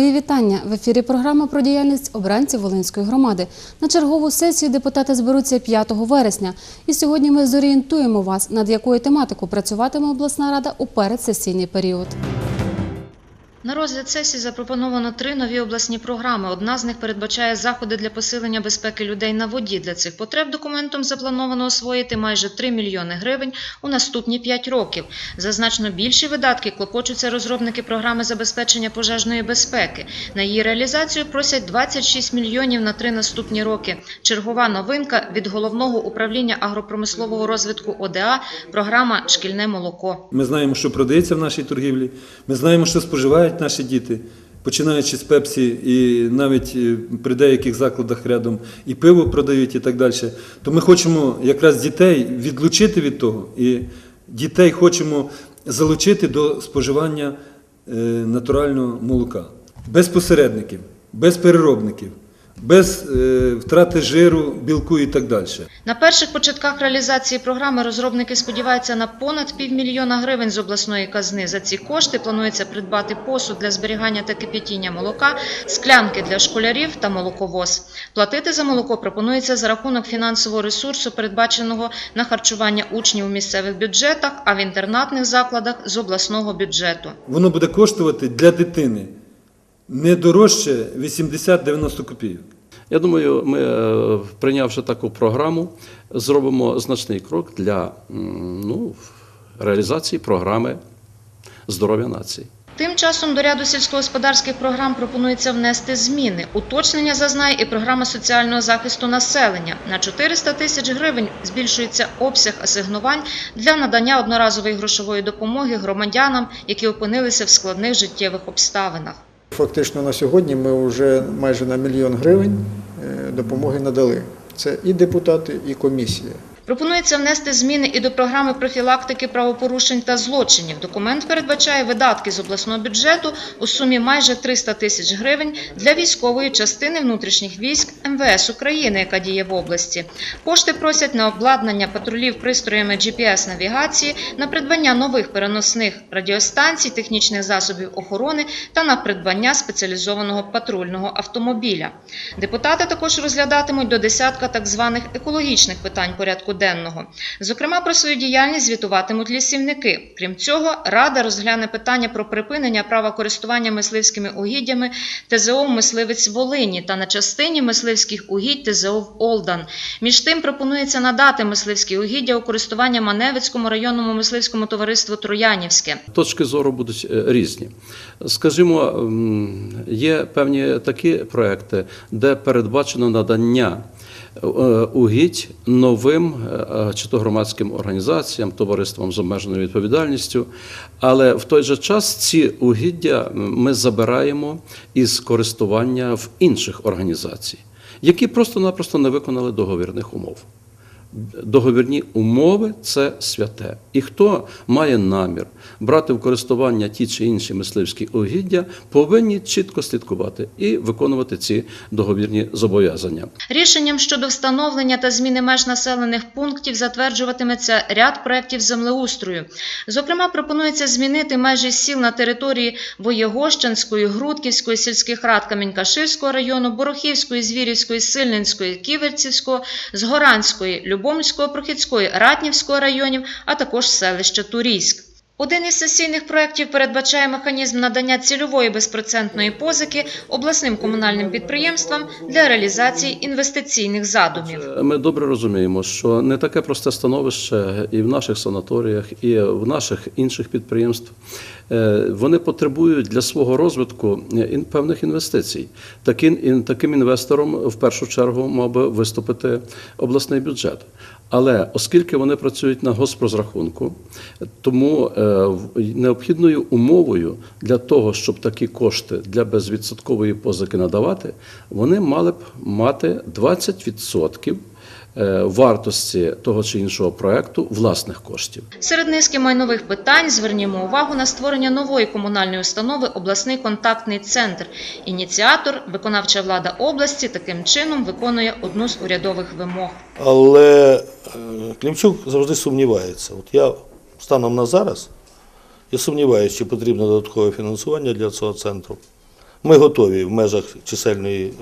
Мої вітання в ефірі. Програма про діяльність обранців Волинської громади. На чергову сесію депутати зберуться 5 вересня. І сьогодні ми зорієнтуємо вас, над якою тематикою працюватиме обласна рада у передсесійний період. На розгляд сесії запропоновано три нові обласні програми. Одна з них передбачає заходи для посилення безпеки людей на воді. Для цих потреб документом заплановано освоїти майже 3 мільйони гривень у наступні 5 років. За значно більші видатки клопочуться розробники програми забезпечення пожежної безпеки. На її реалізацію просять 26 мільйонів на три наступні роки. Чергова новинка від головного управління агропромислового розвитку ОДА програма Шкільне молоко. Ми знаємо, що продається в нашій торгівлі. Ми знаємо, що споживають наші діти, починаючи з Пепсі, і навіть е, при деяких закладах рядом і пиво продають, і так далі. То ми хочемо якраз дітей відлучити від того, і дітей хочемо залучити до споживання е, натурального молока. Без посередників, без переробників, без е, втрати жиру, білку і так далі. На перших початках реалізації програми розробники сподіваються на понад півмільйона гривень з обласної казни. За ці кошти планується придбати посуд для зберігання та кип'ятіння молока, склянки для школярів та молоковоз. Платити за молоко пропонується за рахунок фінансового ресурсу, передбаченого на харчування учнів у місцевих бюджетах, а в інтернатних закладах з обласного бюджету. Воно буде коштувати для дитини не дорожче 80-90 копійок. Я думаю, ми, е, прийнявши таку програму, зробимо значний крок для ну, реалізації програми здоров'я нації. Тим часом до ряду сільськогосподарських програм пропонується внести зміни. Уточнення зазнає і програма соціального захисту населення. На 400 тисяч гривень збільшується обсяг асигнувань для надання одноразової грошової допомоги громадянам, які опинилися в складних життєвих обставинах. Фактично на сьогодні ми вже майже на мільйон гривень е, допомоги надали. Це і депутати, і комісія. Пропонується внести зміни і до програми профілактики правопорушень та злочинів. Документ передбачає видатки з обласного бюджету у сумі майже 300 тисяч гривень для військової частини внутрішніх військ МВС України, яка діє в області. Кошти просять на обладнання патрулів пристроями GPS-навігації, на придбання нових переносних радіостанцій, технічних засобів охорони та на придбання спеціалізованого патрульного автомобіля. Депутати також розглядатимуть до десятка так званих екологічних питань порядку денного. Зокрема, про свою діяльність звітуватимуть лісівники. Крім цього, Рада розгляне питання про припинення права користування мисливськими угіддями ТЗО «Мисливець Волині» та на частині мисливських угідь ТЗО Олдан. Між тим пропонується надати мисливські угіддя у користування Маневицькому районному мисливському товариству Троянівське. Точки зору будуть е, різні. Скажімо, є певні такі проекти, де передбачено надання угідь новим е, чи то громадським організаціям, товариствам з обмеженою відповідальністю, але в той же час ці угіддя ми забираємо із користування в інших організацій, які просто-напросто не виконали договірних умов. Договірні умови це святе. І хто має намір брати в користування ті чи інші мисливські угіддя, повинні чітко слідкувати і виконувати ці договірні зобов'язання. Рішенням щодо встановлення та зміни меж населених пунктів затверджуватиметься ряд проєктів землеустрою. Зокрема, пропонується змінити межі сіл на території Воєгощанської, Грудківської сільських рад Камінькаширського району, Борохівської, Звірівської, Сильненської, Ківерцівського, Згоранської, Любомльського, Прохідської, Ратнівського районів, а також селища Турійськ. Один із сесійних проєктів передбачає механізм надання цільової безпроцентної позики обласним комунальним підприємствам для реалізації інвестиційних задумів. Ми добре розуміємо, що не таке просте становище і в наших санаторіях, і в наших інших підприємств. Е, Вони потребують для свого розвитку е, певних інвестицій. Таким, таким інвестором в першу чергу мав би виступити обласний бюджет. Але оскільки вони працюють на госпрозрахунку, тому е, необхідною умовою для того, щоб такі кошти для безвідсоткової позики надавати, вони мали б мати 20% е, вартості того чи іншого проекту власних коштів. Серед низки майнових питань звернімо увагу на створення нової комунальної установи обласний контактний центр. Ініціатор, виконавча влада області, таким чином виконує одну з урядових вимог. Але е, Клімчук завжди сумнівається. От я станом на зараз, я сумніваюся, чи потрібно додаткове фінансування для цього центру. Ми готові в межах чисельної е,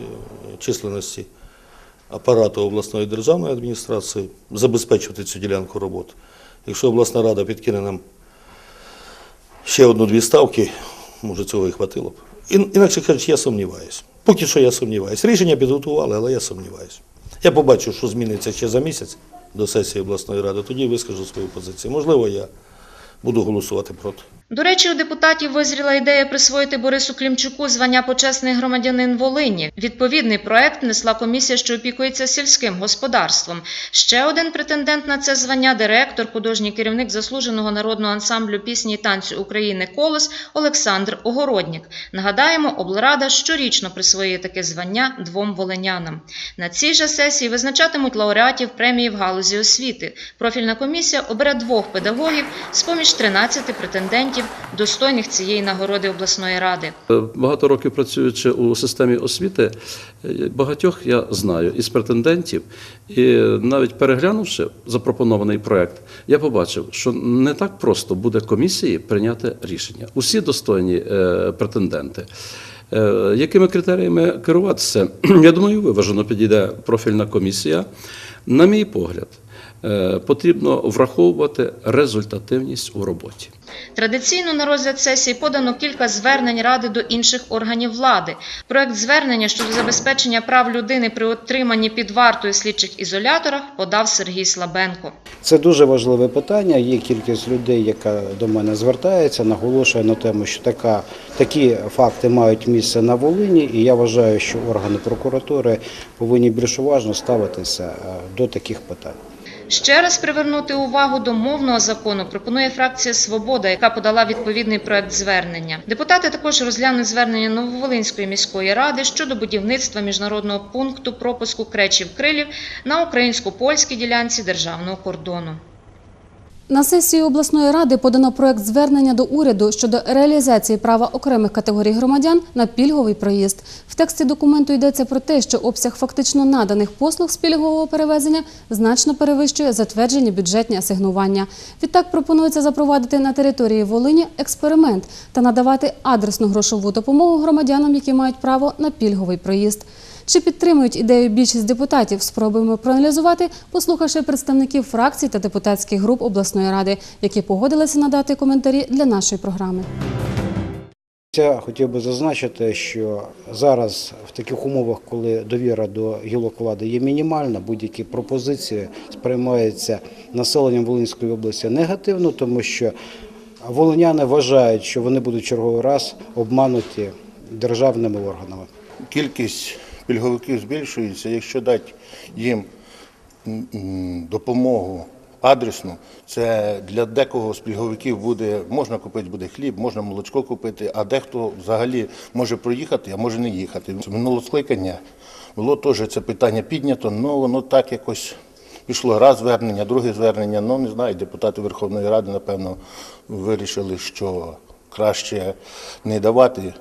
численності апарату обласної державної адміністрації забезпечувати цю ділянку роботи. Якщо обласна рада підкине нам ще одну-дві ставки, може цього і хватило б. Інакше кажучи, я сумніваюся. Поки що я сумніваюся. Рішення підготували, але я сумніваюся. Я побачу, що зміниться ще за місяць до сесії обласної ради, тоді вискажу свою позицію. Можливо, я буду голосувати проти. До речі, у депутатів визріла ідея присвоїти Борису Клімчуку звання почесний громадянин Волині. Відповідний проект внесла комісія, що опікується сільським господарством. Ще один претендент на це звання директор, художній керівник заслуженого народного ансамблю пісні і танцю України Колос Олександр Огороднік. Нагадаємо, облрада щорічно присвоює таке звання двом волинянам. На цій же сесії визначатимуть лауреатів премії в галузі освіти. Профільна комісія обере двох педагогів з поміж 13 претендентів, достойних цієї нагороди обласної ради. Е, Багато років працюючи у системі освіти, е, багатьох я знаю із претендентів, і навіть переглянувши запропонований проект, я побачив, що не так просто буде комісії прийняти рішення. Усі достойні е, претенденти. Якими критеріями керуватися? Я думаю, виважено підійде профільна комісія. На мій погляд, потрібно враховувати результативність у роботі. Традиційно на розгляд сесії подано кілька звернень ради до інших органів влади. Проект звернення щодо забезпечення прав людини при отриманні під вартою слідчих ізоляторах подав Сергій Слабенко. Це дуже важливе питання. Є кількість людей, яка до мене звертається, наголошує на тему, що така, такі факти мають місце на Волині, і я вважаю, що органи прокуратури повинні більш уважно ставитися е, до таких питань. Ще раз привернути увагу до мовного закону пропонує фракція Свобода, яка подала відповідний проект звернення. Депутати також розглянуть звернення Нововолинської міської ради щодо будівництва міжнародного пункту пропуску кречів-крилів на українсько-польській ділянці державного кордону. На сесії обласної ради подано проект звернення до уряду щодо реалізації права окремих категорій громадян на пільговий проїзд. В тексті документу йдеться про те, що обсяг фактично наданих послуг з пільгового перевезення значно перевищує затверджені бюджетні асигнування. Відтак пропонується запровадити на території Волині експеримент та надавати адресну грошову допомогу громадянам, які мають право на пільговий проїзд. Чи підтримують ідею більшість депутатів? Спробуємо проаналізувати, послухавши представників фракцій та депутатських груп обласної ради, які погодилися надати коментарі для нашої програми. Я хотів би зазначити, що зараз в таких умовах, коли довіра до гілок влади є мінімальна, будь-які пропозиції сприймаються населенням Волинської області негативно, тому що волиняни вважають, що вони будуть черговий раз обмануті державними органами. кількість пільговиків збільшується. Якщо дати їм допомогу адресну, це для декого з пільговиків буде можна купити буде хліб, можна молочко купити, а дехто взагалі може проїхати, а може не їхати. Минулого скликання було теж це питання піднято, але воно так якось. Пішло раз звернення, друге звернення. Ну не знаю, депутати Верховної Ради, напевно, вирішили, що краще не давати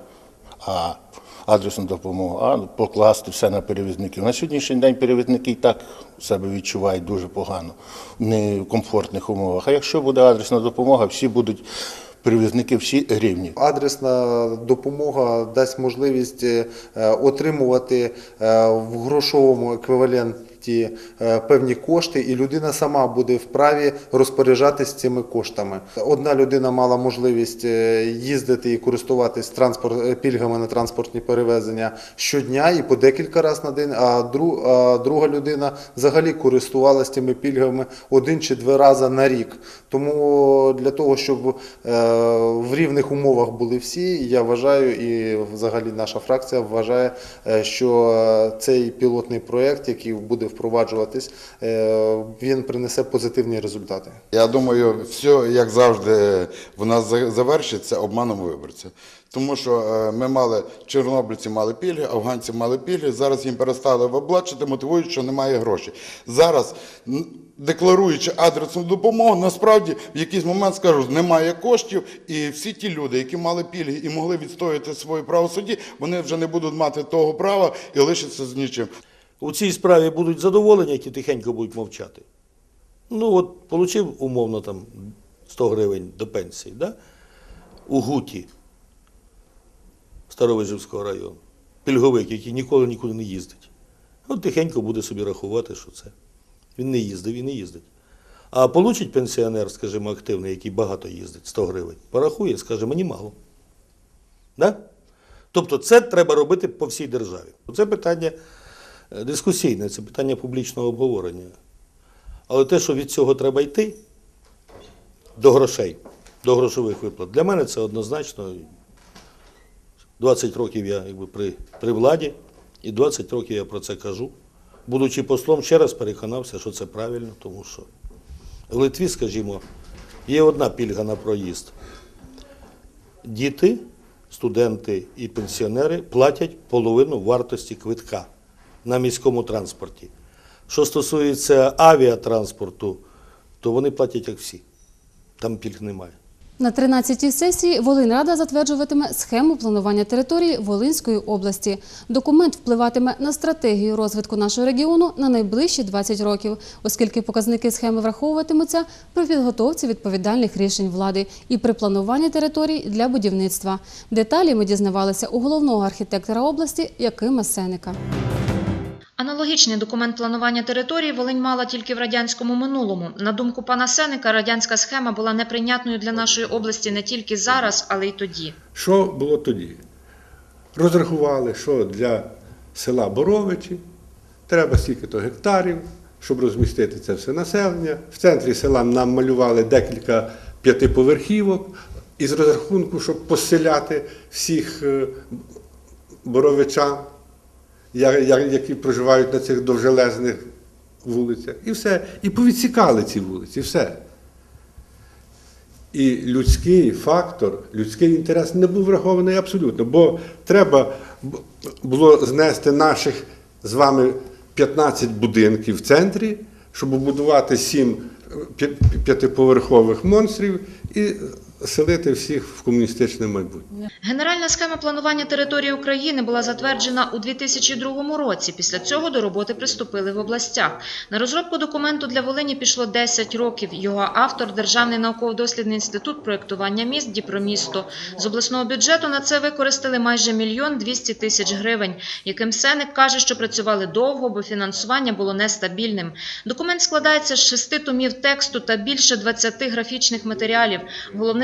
а адресну допомогу, а покласти все на перевізників. На сьогоднішній день перевізники і так себе відчувають дуже погано, в некомфортних умовах. А якщо буде адресна допомога, всі будуть перевізники всі рівні. Адресна допомога дасть можливість е, отримувати е, в грошовому еквіваленті е, певні кошти, і людина сама буде вправі розпоряджатись цими коштами. Одна людина мала можливість е, їздити і користуватись транспорт е, пільгами на транспортні перевезення щодня і по декілька разів на день. А друга людина взагалі користувалася цими пільгами один чи два рази на рік. Тому для того, щоб в рівних умовах були всі, я вважаю, і взагалі наша фракція вважає, що цей пілотний проєкт, який буде впроваджуватись, е, він принесе позитивні результати. Я думаю, все, як завжди, в нас завершиться обманом виборця. Тому що е, ми мали, чорнобильці мали пільги, афганці мали пільги, зараз їм перестали облачити, мотивують, що немає грошей. Зараз, декларуючи адресну допомогу, насправді в якийсь момент скажуть, немає коштів, і всі ті люди, які мали пільги і могли відстояти своє право в суді, вони вже не будуть мати того права і лишаться з нічим. У цій справі будуть задоволені, які тихенько будуть мовчати. Ну, от, отримав умовно там 100 гривень до пенсії, да? у гуті. Старовижівського району. Пільговик, який ніколи нікуди не їздить. От тихенько буде собі рахувати, що це. Він не їздив і не їздить. А получить пенсіонер, скажімо, активний, який багато їздить, 100 гривень, порахує, скаже, мені мало. Да? Тобто це треба робити по всій державі. Це питання дискусійне, це питання публічного обговорення. Але те, що від цього треба йти до грошей, до грошових виплат, для мене це однозначно. 20 років я якби, при, при владі, і 20 років я про це кажу. Будучи послом, ще раз переконався, що це правильно, тому що в Литві, скажімо, є одна пільга на проїзд. Діти, студенти і пенсіонери платять половину вартості квитка на міському транспорті. Що стосується авіатранспорту, то вони платять як всі. Там пільг немає. На 13-й сесії Волиньрада затверджуватиме схему планування території Волинської області. Документ впливатиме на стратегію розвитку нашого регіону на найближчі 20 років, оскільки показники схеми враховуватимуться при підготовці відповідальних рішень влади і при плануванні територій для будівництва. Деталі ми дізнавалися у головного архітектора області Якима Сеника. Аналогічний документ планування території Волинь мала тільки в радянському минулому. На думку пана Сеника, радянська схема була неприйнятною для нашої області не тільки зараз, але й тоді. Що було тоді? Розрахували, що для села Боровичі треба стільки-то гектарів, щоб розмістити це все населення. В центрі села нам малювали декілька п'ятиповерхівок із розрахунку, щоб поселяти всіх е, боровичан, які проживають на цих довжелезних вулицях. І все. І повідсікали ці вулиці, все. І людський фактор, людський інтерес не був врахований абсолютно, бо треба було знести наших з вами 15 будинків в центрі, щоб будувати 7 п'ятиповерхових монстрів і селити всіх в комуністичне майбутнє. Генеральна схема планування території України була затверджена у 2002 році. Після цього до роботи приступили в областях. На розробку документу для Волині пішло 10 років. Його автор Державний науково-дослідний інститут проєктування міст Діпромісто. З обласного бюджету на це використали майже мільйон 200 тисяч гривень. Яким Сеник каже, що працювали довго, бо фінансування було нестабільним. Документ складається з шести томів тексту та більше 20 графічних матеріалів.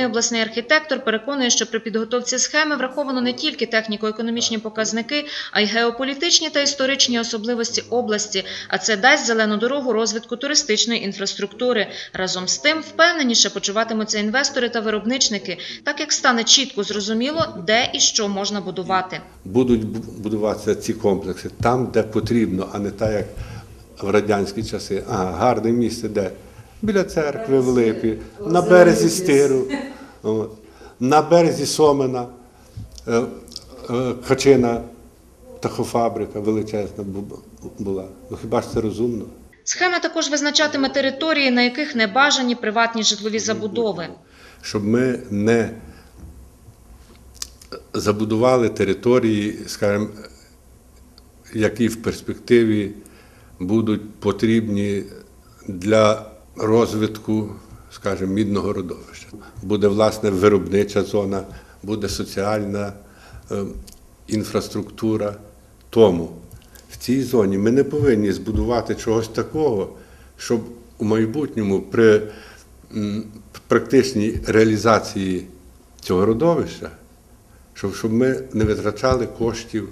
Головний обласний архітектор переконує, що при підготовці схеми враховано не тільки техніко-економічні показники, а й геополітичні та історичні особливості області. А це дасть зелену дорогу розвитку туристичної інфраструктури. Разом з тим впевненіше почуватимуться інвестори та виробничники, так як стане чітко зрозуміло, де і що можна будувати. Будуть бу- будуватися ці комплекси там, де потрібно, а не так, як в радянські часи. А, гарне місце де? Біля церкви в Липі, на березі Стиру, на березі Сомена, е, е, Качина, птахофабрика величезна була. Ну хіба ж це розумно? Схема також визначатиме території, на яких не бажані приватні житлові забудови. щоб ми не забудували території, скажімо, які в перспективі будуть потрібні для розвитку, скажімо, мідного родовища. Буде власне виробнича зона, буде соціальна е, інфраструктура. Тому в цій зоні ми не повинні збудувати чогось такого, щоб у майбутньому при практичній реалізації цього родовища, щоб, щоб ми не витрачали коштів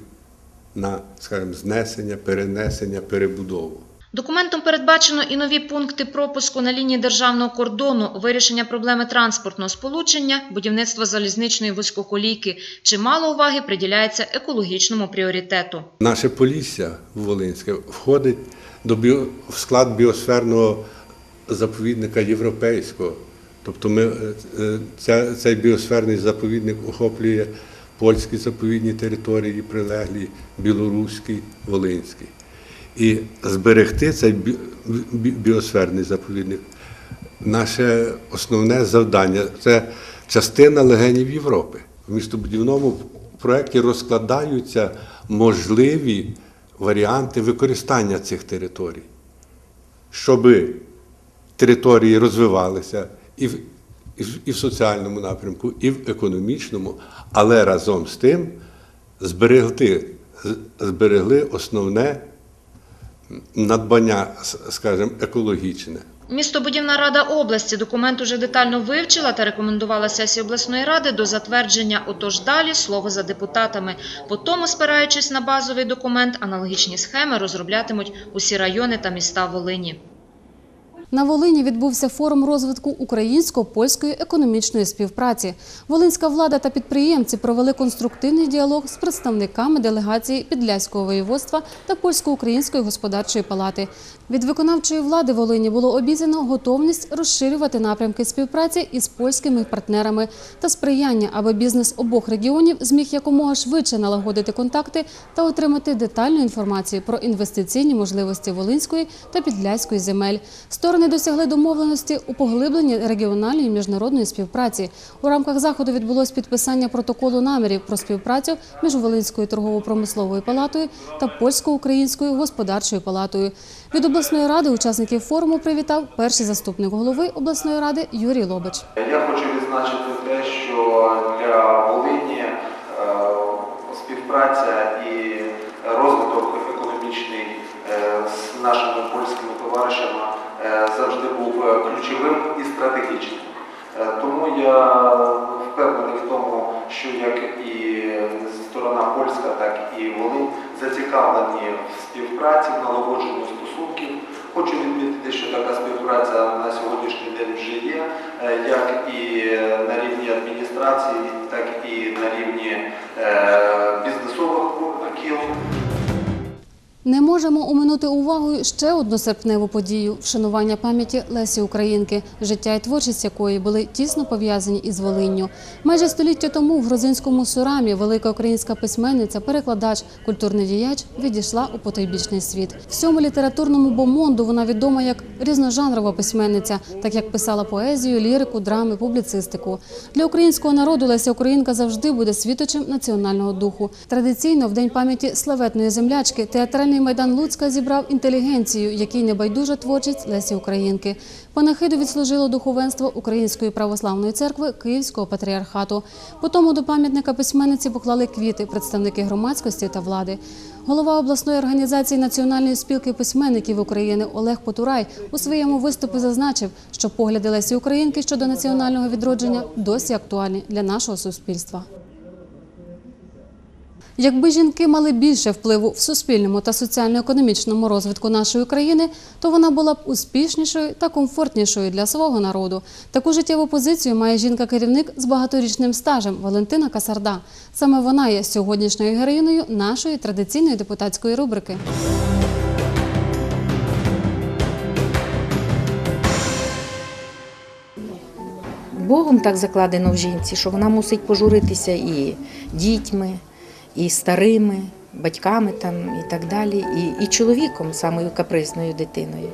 на, скажімо, знесення, перенесення, перебудову. Документом передбачено і нові пункти пропуску на лінії державного кордону, вирішення проблеми транспортного сполучення, будівництво залізничної вузькоколійки. Чимало уваги приділяється екологічному пріоритету. Наше Полісся Волинське входить до біо, в склад біосферного заповідника європейського. Тобто ми, е, е, ця, цей біосферний заповідник охоплює польські заповідні території, прилеглі, білоруський, волинський. І зберегти цей бі- бі- біосферний заповідник наше основне завдання це частина легенів Європи. В містобудівному проєкті розкладаються можливі варіанти використання цих територій, щоб території розвивалися і в, і в, і в соціальному напрямку, і в економічному, але разом з тим зберегти, зберегли основне надбання, скажімо, екологічне. Містобудівна рада області документ уже детально вивчила та рекомендувала сесії обласної ради до затвердження. Отож далі слово за депутатами. По тому, спираючись на базовий документ, аналогічні схеми розроблятимуть усі райони та міста Волині. На Волині відбувся форум розвитку українсько-польської економічної співпраці. Волинська влада та підприємці провели конструктивний діалог з представниками делегації Підляського воєводства та польсько-української господарчої палати. Від виконавчої влади Волині було обіцяно готовність розширювати напрямки співпраці із польськими партнерами та сприяння, аби бізнес обох регіонів зміг якомога швидше налагодити контакти та отримати детальну інформацію про інвестиційні можливості Волинської та Підляської земель. Сторони досягли домовленості у поглибленні регіональної і міжнародної співпраці. У рамках заходу відбулось підписання протоколу намірів про співпрацю між Волинською торгово-промисловою палатою та польсько-українською господарчою палатою. Від обласної ради учасників форуму привітав перший заступник голови обласної ради Юрій Лобич. Я хочу відзначити те, що для Волині е, співпраця і розвиток економічний е, з нашими польськими товаришами завжди був ключовим і стратегічним. Е, Тому я впевнений в тому, що як і сторона польська, так і Волинь зацікавлені в співпраці, в налагодженні стосунків. Хочу відмітити, що така співпраця на сьогоднішній день вже є, е, як і на рівні адміністрації, так і на рівні е, бізнесових кіл. Не можемо оминути увагою ще одну серпневу подію вшанування пам'яті Лесі Українки, життя і творчість якої були тісно пов'язані із Волинню. Майже століття тому в грузинському Сурамі велика українська письменниця, перекладач, культурний діяч відійшла у потойбічний світ. Всьому літературному бомонду вона відома як різножанрова письменниця, так як писала поезію, лірику, драми, публіцистику. Для українського народу Леся Українка завжди буде світочем національного духу. Традиційно в день пам'яті славетної землячки театральний майдан Луцька зібрав інтелігенцію, якій не байдужа творчість Лесі Українки. Панахиду відслужило духовенство Української православної церкви Київського патріархату. Потім до пам'ятника письменниці поклали квіти, представники громадськості та влади. Голова обласної організації Національної спілки письменників України Олег Потурай у своєму виступі зазначив, що погляди Лесі Українки щодо національного відродження досі актуальні для нашого суспільства. Якби жінки мали більше впливу в суспільному та соціально-економічному розвитку нашої країни, то вона була б успішнішою та комфортнішою для свого народу. Таку життєву позицію має жінка-керівник з багаторічним стажем Валентина Касарда. Саме вона є сьогоднішньою героїною нашої традиційної депутатської рубрики. Богом так закладено в жінці, що вона мусить пожуритися і дітьми, і старими, батьками там, і так далі, і, і чоловіком, самою капризною дитиною.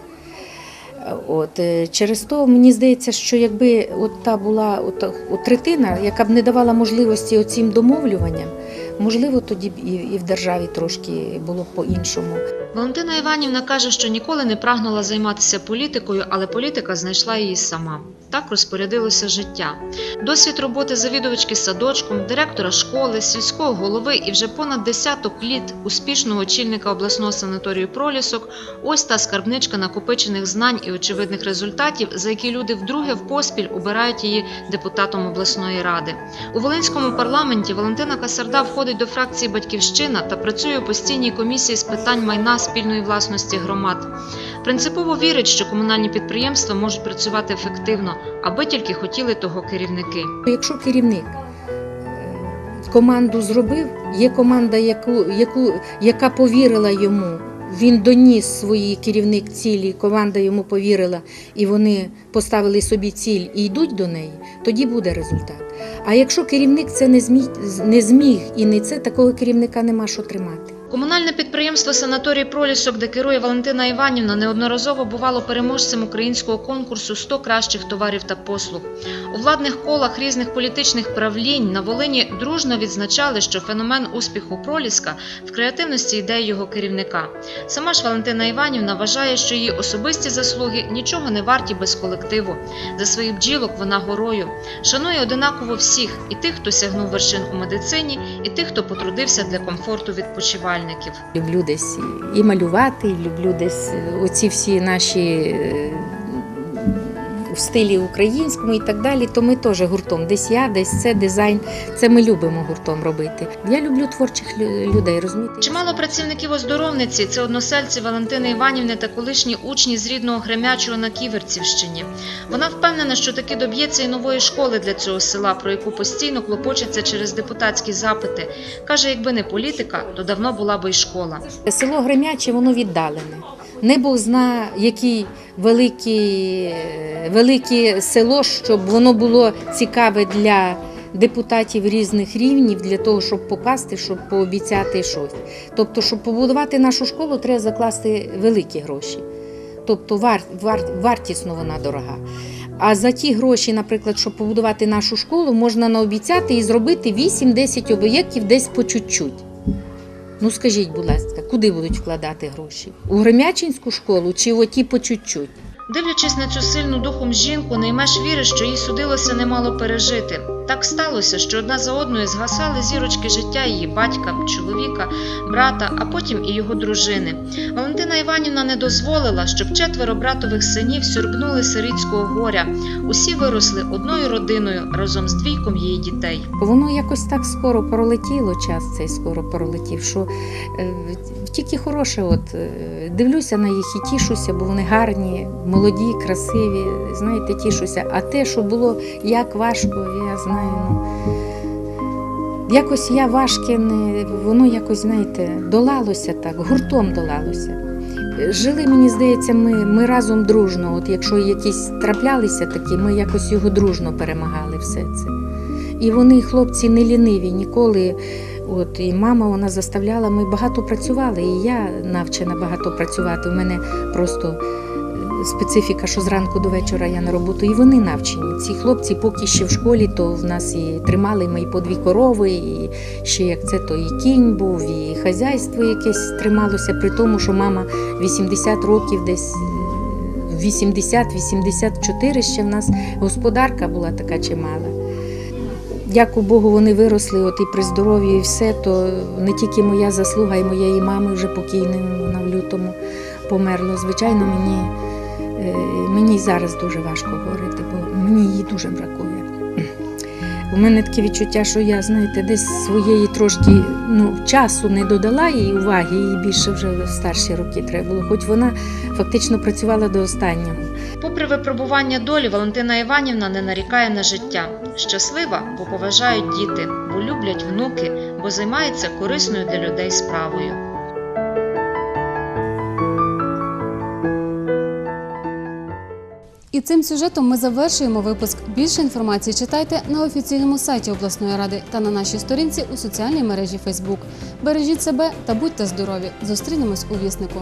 От, е, через то мені здається, що якби от та була от, от третина, яка б не давала можливості оцім домовлюванням, можливо, тоді б і, в державі трошки було б по-іншому. Валентина Іванівна каже, що ніколи не прагнула займатися політикою, але політика знайшла її сама. Так розпорядилося життя. Досвід роботи завідувачки садочком, директора школи, сільського голови і вже понад десяток літ успішного очільника обласного санаторію Пролісок ось та скарбничка накопичених знань і очевидних результатів, за які люди вдруге в поспіль обирають її депутатом обласної ради. У Волинському парламенті Валентина Касарда входить до фракції Батьківщина та працює у постійній комісії з питань майна спільної власності громад. Принципово вірить, що комунальні підприємства можуть працювати ефективно, аби тільки хотіли того керівники. Якщо керівник е, команду зробив, є команда, яку, яка повірила йому. Він доніс свої керівник цілі, команда йому повірила, і вони поставили собі ціль і йдуть до неї, тоді буде результат. А якщо керівник це не зміг, не зміг і не це, такого керівника нема що тримати. Комунальне підприємство Санаторій Пролісок, де керує Валентина Іванівна, неодноразово бувало переможцем українського конкурсу «100 кращих товарів та послуг. У владних колах різних політичних правлінь на Волині дружно відзначали, що феномен успіху Проліска в креативності ідей його керівника. Сама ж Валентина Іванівна вважає, що її особисті заслуги нічого не варті без колективу. За своїх бджілок вона горою. Шанує одинаково всіх і тих, хто сягнув вершин у медицині, і тих, хто потрудився для комфорту відпочивальників. Люблю десь і малювати, і люблю десь оці всі наші е, в стилі українському і так далі. То ми теж гуртом. Десь я, десь це дизайн. Це ми любимо гуртом робити. Я люблю творчих людей, розумієте? Чимало працівників оздоровниці це односельці Валентини Іванівни та колишні учні з рідного Гремячого на Ківерцівщині. Вона впевнена, що таки доб'ється і нової школи для цього села, про яку постійно клопочеться через депутатські запити. Каже, якби не політика, то давно була би й школа. Село Гремяче, воно віддалене. Не Бог зна, яке велике, велике село, щоб воно було цікаве для депутатів різних рівнів, для того, щоб попасти, щоб пообіцяти щось. Тобто, щоб побудувати нашу школу, треба закласти великі гроші. Тобто вар, вар, вартісно вона дорога. А за ті гроші, наприклад, щоб побудувати нашу школу, можна наобіцяти і зробити 8-10 об'єктів десь по чуть-чуть. Ну скажіть, будь ласка, куди будуть вкладати гроші? У Гремячинську школу чи в оті по чуть-чуть? Дивлячись на цю сильну духом жінку, наймеш віри, що їй судилося немало пережити. Так сталося, що одна за одною згасали зірочки життя її батька, чоловіка, брата, а потім і його дружини. Валентина Іванівна не дозволила, щоб четверо братових синів сюрбнули сирітського горя. Усі виросли одною родиною разом з двійком її дітей. Воно якось так скоро пролетіло, час цей скоро пролетів, що е, тільки хороше, от е, дивлюся на їх і тішуся, бо вони гарні, молоді, красиві. Знаєте, тішуся. А те, що було як важко, я знаю. Ну, якось я важке не воно якось, знаєте, долалося так, гуртом долалося. Жили, мені здається, ми, ми разом дружно. От якщо якісь траплялися такі, ми якось його дружно перемагали все це. І вони, хлопці, не ліниві ніколи. От і мама вона заставляла, ми багато працювали, і я навчена багато працювати. У мене просто специфіка, що зранку до вечора я на роботу, і вони навчені. Ці хлопці, поки ще в школі, то в нас і тримали ми і по дві корови, і ще як це, то і кінь був, і хазяйство якесь трималося, при тому, що мама 80 років десь. е, 80-84 ще в нас господарка була така чимала. Дякую Богу, вони виросли от і при здоров'ї, і все, то не тільки моя заслуга, і моєї мами вже покійної, вона в лютому померла. Звичайно, мені, мені й зараз дуже важко говорити, бо мені її дуже бракує. У мене таке відчуття, що я, знаєте, десь своєї трошки ну, часу не додала їй уваги, їй більше вже в старші роки треба було, хоч вона фактично працювала до останнього. Попри випробування долі, Валентина Іванівна не нарікає на життя. Щаслива, бо поважають діти, бо люблять внуки, бо займається корисною для людей справою. І цим сюжетом ми завершуємо випуск. Більше інформації читайте на офіційному сайті обласної ради та на нашій сторінці у соціальній мережі Facebook. Бережіть себе та будьте здорові! Зустрінемось у віснику.